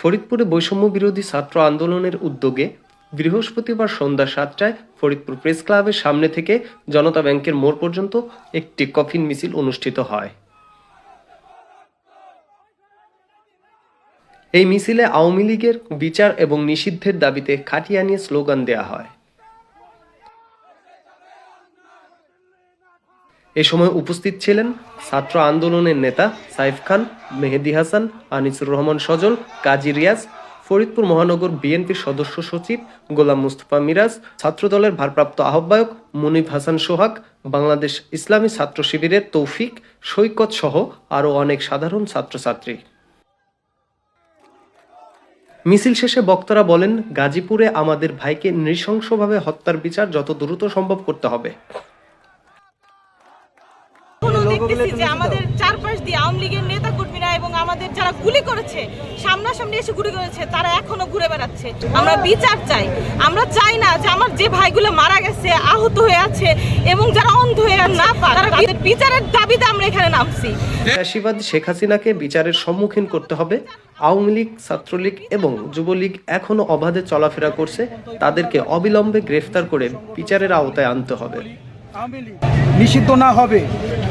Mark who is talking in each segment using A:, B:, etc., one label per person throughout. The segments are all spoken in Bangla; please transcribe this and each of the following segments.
A: ফরিদপুরে বৈষম্য বিরোধী ছাত্র আন্দোলনের উদ্যোগে বৃহস্পতিবার সন্ধ্যা সাতটায় ফরিদপুর প্রেস ক্লাবের সামনে থেকে জনতা ব্যাংকের মোড় পর্যন্ত একটি কফিন মিছিল অনুষ্ঠিত হয়। এই মিছিলে আওয়ামী লীগের বিচার এবং নিষিদ্ধের দাবিতে খাটিয়া নিয়ে স্লোগান দেয়া হয়। এ সময় উপস্থিত ছিলেন ছাত্র আন্দোলনের নেতা সাইফ খান, মেহেদি হাসান, আনিসুর রহমান সজল, কাজী রিয়াজ, ফরিদপুর মহানগর বিএনপির সদস্য সচিব গোলাম মুস্তফা মিরাজ, ছাত্রদলের ভারপ্রাপ্ত আহ্বায়ক মুনিফ হাসান সোহাগ, বাংলাদেশ ইসলামী ছাত্র শিবিরের তৌফিক, সৈকত সহ আরও অনেক সাধারণ ছাত্রছাত্রী। মিছিল শেষে বক্তারা বলেন, গাজীপুরে আমাদের ভাইকে নৃশংসভাবে হত্যার বিচার যত দ্রুত সম্ভব করতে হবে।
B: দেখতেছি যে আমাদের চারপাশ দিয়ে আওয়ামী লীগের নেতা কর্মীরা এবং আমাদের যারা গুলি করেছে সামনাসামনি এসে গুলি করেছে তারা এখনও ঘুরে বেড়াচ্ছে। আমরা বিচার চাই। আমরা চাই না যে আমার যে ভাইগুলো মারা গেছে আহত হয়ে আছে এবং যারা অন্ধ হয়ে না পারে তাদের বিচারের দাবিতে আমরা এখানে নামছি।
A: ফ্যাসিবাদ শেখ হাসিনাকে বিচারের সম্মুখীন করতে হবে। আওয়ামী লীগ ছাত্রলীগ এবং যুবলীগ এখনও অবাধে চলাফেরা করছে। তাদেরকে অবিলম্বে গ্রেফতার করে বিচারের আওতায় আনতে হবে।
C: নিষিদ্ধ না হবে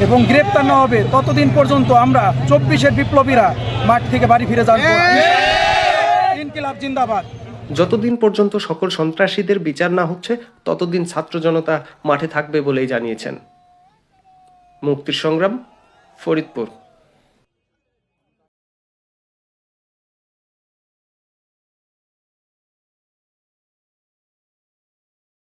C: এবং গ্রেপ্তার না হবে, ততদিন পর্যন্ত আমরা চব্বিশের বিপ্লবীরা মাঠ থেকে বাড়ি ফিরে যাব জিন্দাবাদ।
A: যতদিন পর্যন্ত সকল সন্ত্রাসীদের বিচার না হচ্ছে, ততদিন ছাত্র জনতা মাঠে থাকবে বলেই জানিয়েছেন। মুক্তির সংগ্রাম, ফরিদপুর।